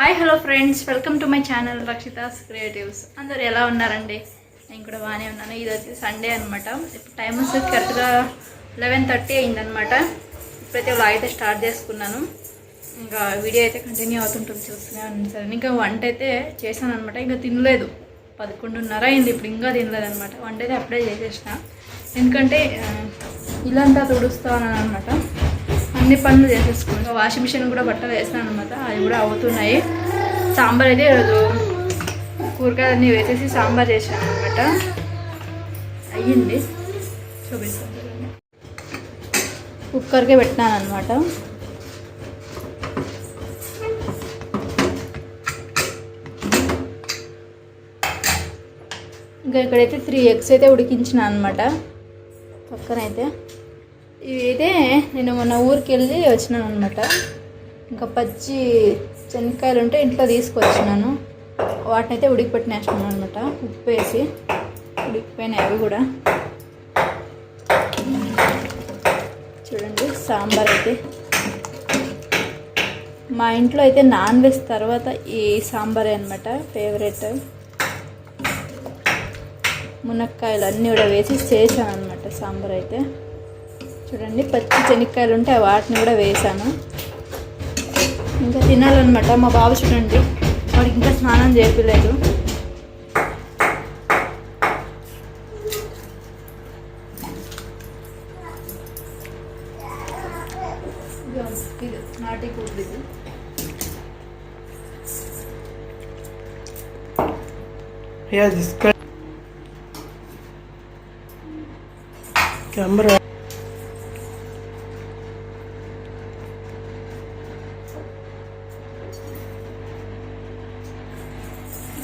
Hi hello friends welcome to my channel Rakshita's creatives అందరు ఎలా ఉన్నారండి? నేను కూడా బాగానే ఉన్నాను. ఇది వచ్చి సండే అనమాట ఇప్పుడు టైం వచ్చి కరెక్ట్గా లెవెన్ థర్టీ అయిందనమాట ఇప్పుడైతే వ్లాగ్ అయితే స్టార్ట్ చేసుకున్నాను. ఇంకా వీడియో అయితే కంటిన్యూ అవుతుంటుంది చూస్తూనే ఉన్నాను సరే. ఇంకా వంట అయితే చేశాను అనమాట ఇంకా తినలేదు. పదకొండున్నర అయింది. ఇప్పుడు ఇంకా తినలేదు అనమాట వంట అయితే అప్పుడే చేసేసిన. ఎందుకంటే ఇల్లంతా తుడుస్తాను అనమాట అన్ని పనులు చేసేసుకున్నాను వాషింగ్ మిషన్ కూడా బట్టలు వేస్తాను అనమాట అవి కూడా అవుతున్నాయి. సాంబార్ అయితే ఈరోజు కూరగాయలన్నీ వేసేసి సాంబార్ చేశాను అనమాట అయ్యింది. చూపిస్తాను. కుక్కర్కే పెట్టినాను అనమాట ఇంకా ఇక్కడైతే త్రీ ఎగ్స్ అయితే ఉడికించిన అనమాట పక్కనైతే. ఇవి నేను మొన్న ఊరికి వెళ్ళి వచ్చినాను అనమాట ఇంకా పచ్చి శనక్కాయలు ఉంటే ఇంట్లో తీసుకొచ్చినాను. వాటిని అయితే ఉడికిపెట్టినేసినాను అనమాట ఉప్పు వేసి ఉడికిపోయినాయి అవి కూడా. చూడండి సాంబార్ అయితే మా ఇంట్లో అయితే నాన్ వెజ్ తర్వాత ఈ సాంబారే అనమాట ఫేవరెట్. మునక్కాయలు అన్నీ కూడా వేసి చేశాను అనమాట సాంబార్ అయితే చూడండి పచ్చి శనక్కాయలు ఉంటే వాటిని కూడా వేసాను ఇంకా తినాలన్నమాట మా బాబు చూడండి వాడికి ఇంకా స్నానం చేయలేదు ఇది నాటి కూరలు ఇది Yeah, this guy. Camera.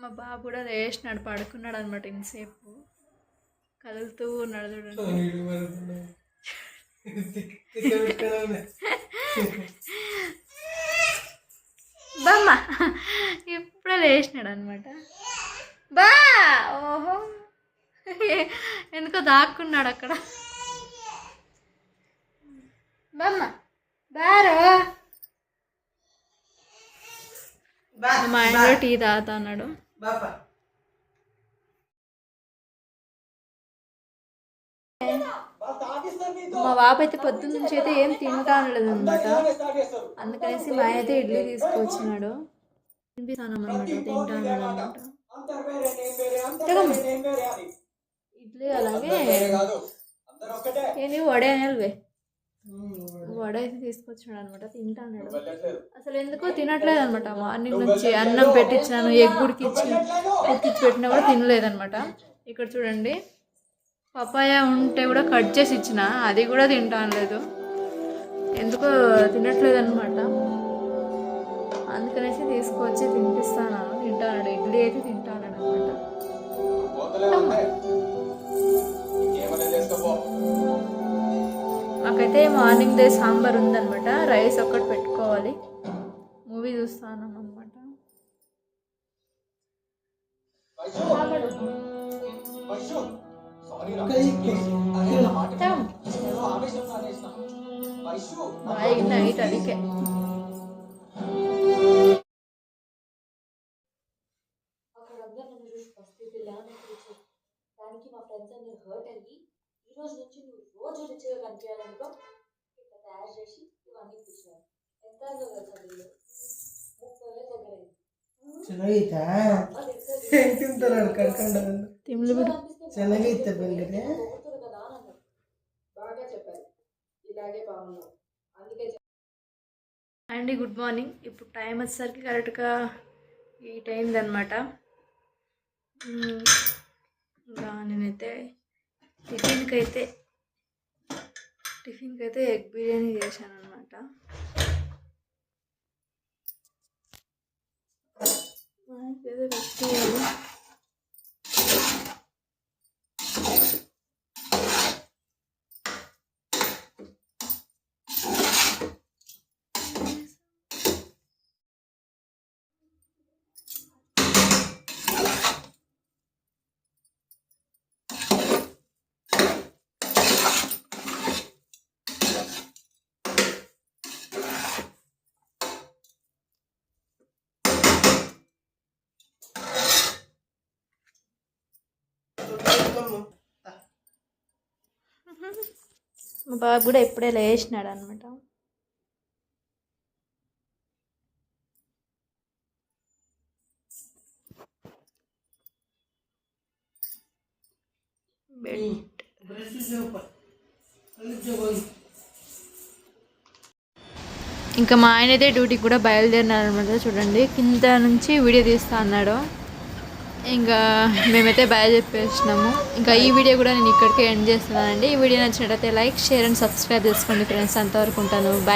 మా బాబు కూడా లేచినాడు పడుకున్నాడు అనమాట ఇంతసేపు. కదులుతూ ఉన్నాడు చూడండి. బామ్మ. ఇప్పుడే లేచినాడు అనమాట బా! ఓహో. ఎందుకో దాక్కున్నాడు అక్కడ. బామ్మ. బారో మా కూడా టీ తాగుతా అన్నాడు. Bapa. మా బాబు అయితే పొద్దున్న నుంచి అయితే ఏం తింటా అనలేదు అనమాట అందుకనేసి మా అయితే ఇడ్లీ తీసుకొచ్చినాడు. తినిపిస్తాను అనమాట తింటా అనమాట ఇడ్లీ అలాగే ఏంది వడే అనేవి వడ అయితే తీసుకొచ్చాడు అనమాట తింటా అన్నాడు అసలు ఎందుకో తినట్లేదు అనమాట మార్నింగ్ నుంచి అన్నం పెట్టించినాను ఎగ్ ఉడికిచ్చి ఉడికిచ్చి పెట్టినా కూడా తినలేదనమాట. ఇక్కడ చూడండి పపాయ ఉంటే కూడా కట్ చేసి ఇచ్చిన అది కూడా తింటా అనలేదు ఎందుకో తినట్లేదు అనమాట అందుకనేసి తీసుకొచ్చి తినిపిస్తాను. తింటాను ఇడ్లీ అయితే తింటాను అనమాట అయితే మార్నింగ్ డే సాంబార్ ఉందన్నమాట. రైస్ ఒక్కటి పెట్టుకోవాలి. మూవీ చూస్తాను అనమాట బాగా నైట్ అదికే దానికి మా ఫ్రెండ్స్ అందరు హర్ట్ అయ్యి ఈ రోజు నుంచి నువ్వు రోజు రిచ్గా కనిపించాలనుకో ఇట్లా తయారు చేసి ఇవన్నీ ఇప్పించారు ఎంత అయిందో తెలుసా బిల్లు ముప్పై వేలు దగ్గర అయింది ಚೆನ್ನಾಗೈತಾ అది ఎంత ಹೆಂಗ್ ತಿಂತಾರ ಕರ್ಕೊಂಡು తిమ్మిడి బిడ్డ అనిపిస్తే ಚೆನ್ನಾಗೈತೆ ಬೆಂಗನೆ పోతుంది కదా అని అన్నారు బాగా చెప్పారు ఇలాగే బాగున్నావు అందుకే అండి గుడ్ మార్నింగ్ ఇప్పుడు టైం వచ్చేసరికి కరెక్ట్గా ఎయిట్ అయిందనమాట మ్మ్. ఇంకా నేనైతే టిఫిన్కి అయితే టిఫిన్కి అయితే ఎగ్ బిర్యానీ చేశాను అనమాట ఏదో పెట్టేయాలి మా బాబు కూడా ఇప్పుడే లేచినాడు అనమాట ఇంకా మా ఆయన అయితే డ్యూటీకి కూడా బయలుదేరినారు అనమాట చూడండి. కింద నుంచి వీడియో తీస్తా అన్నాడు. ఇంకా మేమైతే బాయ్ చెప్పేసినాము ఇంకా ఈ వీడియో కూడా నేను ఇక్కడికే ఎండ్ చేస్తున్నానండి. ఈ వీడియో నచ్చినట్టయితే లైక్ షేర్ అండ్ సబ్స్క్రైబ్ చేసుకోండి ఫ్రెండ్స్. అంతవరకు ఉంటాను. బాయ్